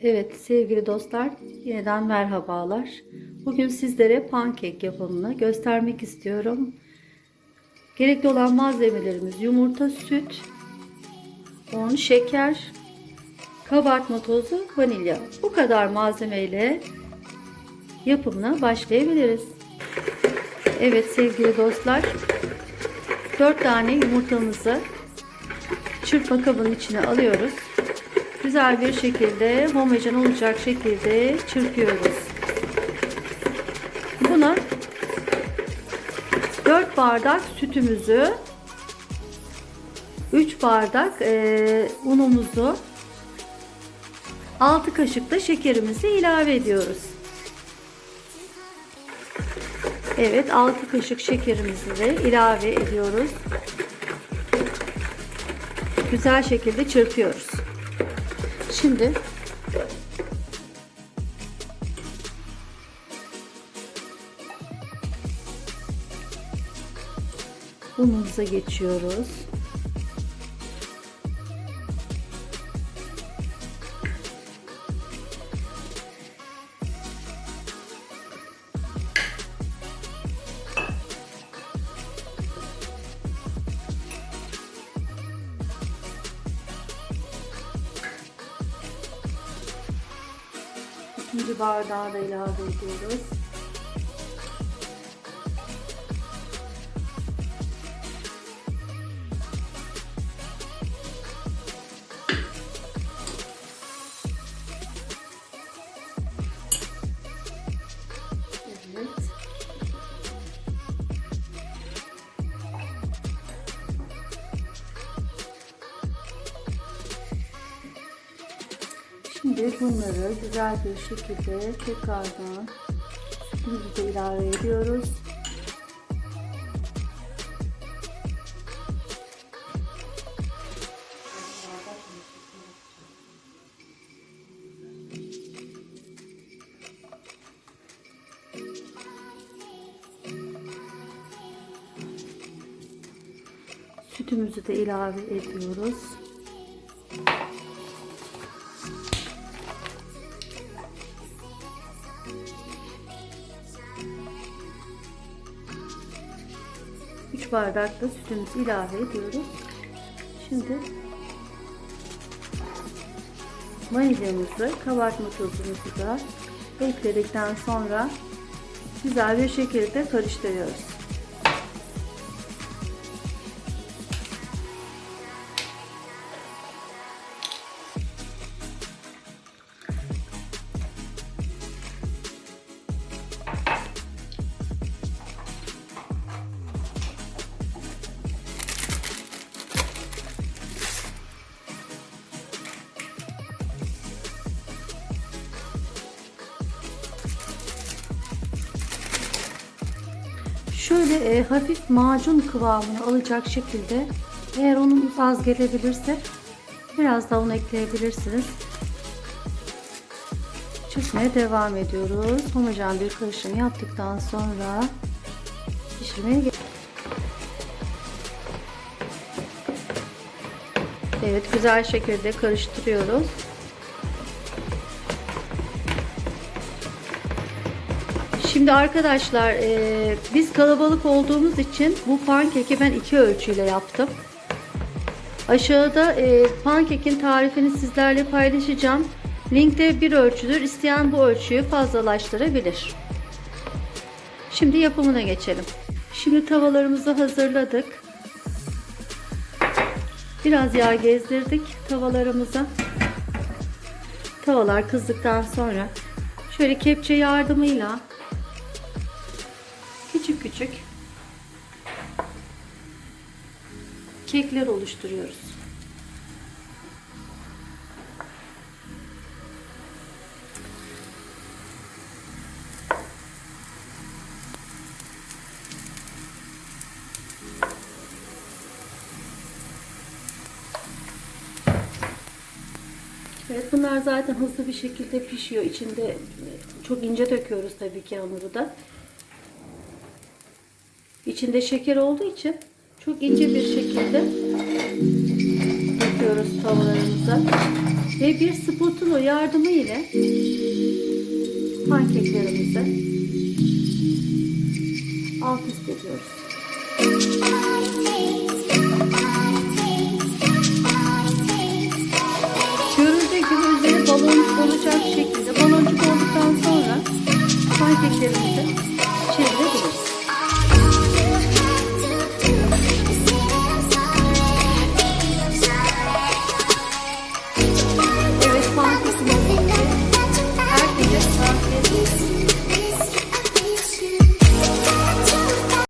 Evet sevgili dostlar yeniden merhabalar. Bugün sizlere pankek yapımını göstermek istiyorum. Gerekli olan malzemelerimiz yumurta, süt, un, şeker, kabartma tozu, vanilya. Bu kadar malzemeyle yapımına başlayabiliriz. Evet sevgili dostlar 4 tane yumurtamızı çırpma kabının içine alıyoruz güzel bir şekilde homojen olacak şekilde çırpıyoruz. Buna 4 bardak sütümüzü 3 bardak e, unumuzu 6 kaşık da şekerimizi ilave ediyoruz. Evet 6 kaşık şekerimizi de ilave ediyoruz. Güzel şekilde çırpıyoruz. Şimdi unumuza geçiyoruz. İkinci bardağı da ilave ediyoruz. Şimdi bunları güzel bir şekilde tekrardan sütümüzü ilave ediyoruz. Sütümüzü de ilave ediyoruz. Üç bardak da sütümüzü ilave ediyoruz. Şimdi vanilyamızı, kabartma tozumuzu da ekledikten sonra güzel bir şekilde karıştırıyoruz. Şöyle e, hafif macun kıvamını alacak şekilde eğer unumuz az gelebilirse biraz da un ekleyebilirsiniz. Çırpmaya devam ediyoruz. Homojen bir karışım yaptıktan sonra pişirmeye. Evet güzel şekilde karıştırıyoruz. Şimdi arkadaşlar e, biz kalabalık olduğumuz için bu pankeki ben iki ölçüyle yaptım. Aşağıda e, pankekin tarifini sizlerle paylaşacağım. Linkte bir ölçüdür. İsteyen bu ölçüyü fazlalaştırabilir. Şimdi yapımına geçelim. Şimdi tavalarımızı hazırladık. Biraz yağ gezdirdik tavalarımıza. Tavalar kızdıktan sonra şöyle kepçe yardımıyla küçük küçük kekler oluşturuyoruz. Evet bunlar zaten hızlı bir şekilde pişiyor. İçinde çok ince döküyoruz tabii ki hamuru da. İçinde şeker olduğu için çok ince bir şekilde yapıyoruz tavalarımıza. Ve bir spatula yardımı ile pankeklerimizi alt üst ediyoruz.